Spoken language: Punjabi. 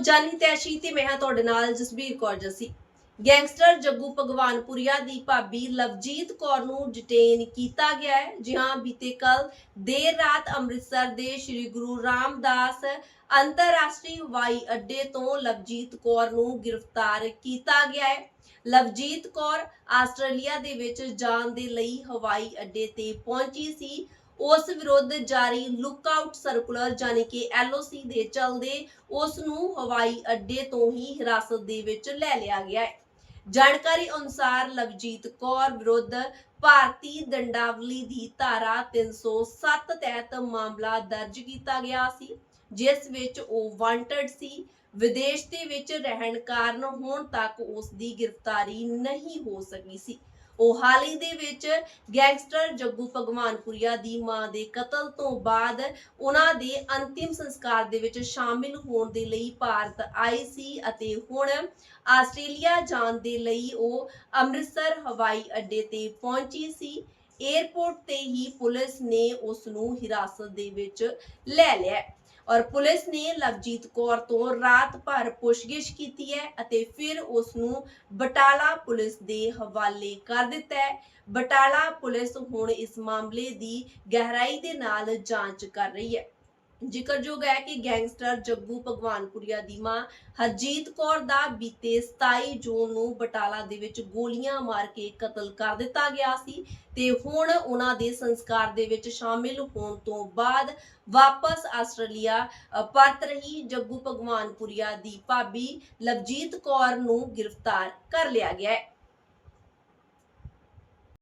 ਜਾਨੀ ਤੈਸ਼ੀ ਤੇ ਮੈਂ ਹਾਂ ਤੁਹਾਡੇ ਨਾਲ ਜਸਬੀਰ ਕੌਰ ਜੱਸੀ। ਗੈਂਗਸਟਰ ਜੱਗੂ ਭਗਵਾਨਪੁਰੀਆ ਦੀ ਭਾਬੀ ਲਵਜੀਤ ਕੌਰ ਨੂੰ ਡਿਟੇਨ ਕੀਤਾ ਗਿਆ ਹੈ। ਜੀ ਹਾਂ, ਬੀਤੇ ਕੱਲ ਦੇਰ ਰਾਤ ਅੰਮ੍ਰਿਤਸਰ ਦੇ ਸ੍ਰੀ ਗੁਰੂ ਰਾਮਦਾਸ ਅੰਤਰਰਾਸ਼ਟਰੀ ਹਵਾਈ ਅੱਡੇ ਤੋਂ ਲਵਜੀਤ ਕੌਰ ਨੂੰ ਗ੍ਰਿਫਤਾਰ ਕੀਤਾ ਗਿਆ ਹੈ। ਲਵਜੀਤ ਕੌਰ ਆਸਟ੍ਰੇਲੀਆ ਦੇ ਵਿੱਚ ਜਾਣ ਦੇ ਲਈ ਹਵਾਈ ਅੱਡੇ ਤੇ ਪਹੁੰਚੀ ਸੀ। ਉਸ ਵਿਰੁੱਧ ਜਾਰੀ ਲੁੱਕਆਊਟ ਸਰਕੂਲਰ ਯਾਨੀ ਕਿ ਐਲਓਸੀ ਦੇ ਚਲਦੇ ਉਸ ਨੂੰ ਹਵਾਈ ਅੱਡੇ ਤੋਂ ਹੀ ਹਿਰਾਸਤ ਦੇ ਵਿੱਚ ਲੈ ਲਿਆ ਗਿਆ ਹੈ। ਜਾਣਕਾਰੀ ਅਨੁਸਾਰ ਲਵਜੀਤ ਕੌਰ ਵਿਰੁੱਧ ਭਾਰਤੀ ਦੰਡਾਵਲੀ ਦੀ ਧਾਰਾ 307 ਤਹਿਤ ਮਾਮਲਾ ਦਰਜ ਕੀਤਾ ਗਿਆ ਸੀ, ਜਿਸ ਵਿੱਚ ਉਹ ਵਾਂਟਡ ਸੀ, ਵਿਦੇਸ਼ ਦੇ ਵਿੱਚ ਰਹਿਣ ਕਾਰਨ ਹੁਣ ਤੱਕ ਉਸ ਦੀ ਗ੍ਰਿਫਤਾਰੀ ਨਹੀਂ ਹੋ ਸਕੀ ਸੀ। ਉਹ ਹਾਲ ਹੀ ਦੇ ਵਿੱਚ ਗੈਂਗਸਟਰ ਜੱਗੂ ਭਗਵਾਨਪੁਰੀਆ ਦੀ ਮਾਂ ਦੇ ਕਤਲ ਤੋਂ ਬਾਅਦ ਉਹਨਾਂ ਦੇ ਅੰਤਿਮ ਸੰਸਕਾਰ ਦੇ ਵਿੱਚ ਸ਼ਾਮਿਲ ਹੋਣ ਦੇ ਲਈ ਭਾਰਤ ਆਏ ਸੀ ਅਤੇ ਹੁਣ ਆਸਟ੍ਰੇਲੀਆ ਜਾਣ ਦੇ ਲਈ ਉਹ ਅੰਮ੍ਰਿਤਸਰ, ਹਵਾਈ ਅੱਡੇ ਤੇ ਪਹੁੰਚੀ ਸੀ। 에ਅਰਪੋਰਟ ਤੇ ਹੀ ਪੁਲਿਸ ਨੇ ਉਸ ਨੂੰ ਹਿਰਾਸਤ ਦੇ ਵਿੱਚ ਲੈ ਲਿਆ। ਔਰ ਪੁਲਿਸ ਨੇ ਲਵਜੀਤ ਕੌਰ ਤੋਂ ਰਾਤ ਭਰ ਪੁੱਛਗਿੱਛ ਕੀਤੀ ਹੈ ਅਤੇ ਫਿਰ ਉਸ ਨੂੰ ਬਟਾਲਾ ਪੁਲਿਸ ਦੇ ਹਵਾਲੇ ਕਰ ਦਿੱਤਾ ਹੈ। ਬਟਾਲਾ ਪੁਲਿਸ ਹੁਣ ਇਸ ਮਾਮਲੇ ਦੀ ਗਹਿਰਾਈ ਦੇ ਨਾਲ ਜਾਂਚ ਕਰ ਰਹੀ ਹੈ। ਜ਼ਿਕਰਯੋਗ ਹੈ ਕਿ ਗੈਂਗਸਟਰ ਜੱਗੂ ਭਗਵਾਨਪੁਰੀਆ ਦੀ ਮਾਂ ਹਰਜੀਤ ਕੌਰ ਦਾ ਬੀਤੇ 27 ਜੂਨ ਨੂੰ ਬਟਾਲਾ ਦੇ ਵਿੱਚ ਗੋਲੀਆਂ ਮਾਰ ਕੇ ਕਤਲ ਕਰ ਦਿੱਤਾ ਗਿਆ ਸੀ ਤੇ ਹੁਣ ਉਹਨਾਂ ਦੇ ਸੰਸਕਾਰ ਦੇ ਵਿੱਚ ਸ਼ਾਮਿਲ ਹੋਣ ਤੋਂ ਬਾਅਦ ਵਾਪਸ ਆਸਟ੍ਰੇਲੀਆ ਪਰਤ ਰਹੀ ਜੱਗੂ ਭਗਵਾਨਪੁਰੀਆ ਦੀ ਭਾਬੀ ਲਵਜੀਤ ਕੌਰ ਨੂੰ ਗ੍ਰਿਫਤਾਰ ਕਰ ਲਿਆ ਗਿਆ ਹੈ।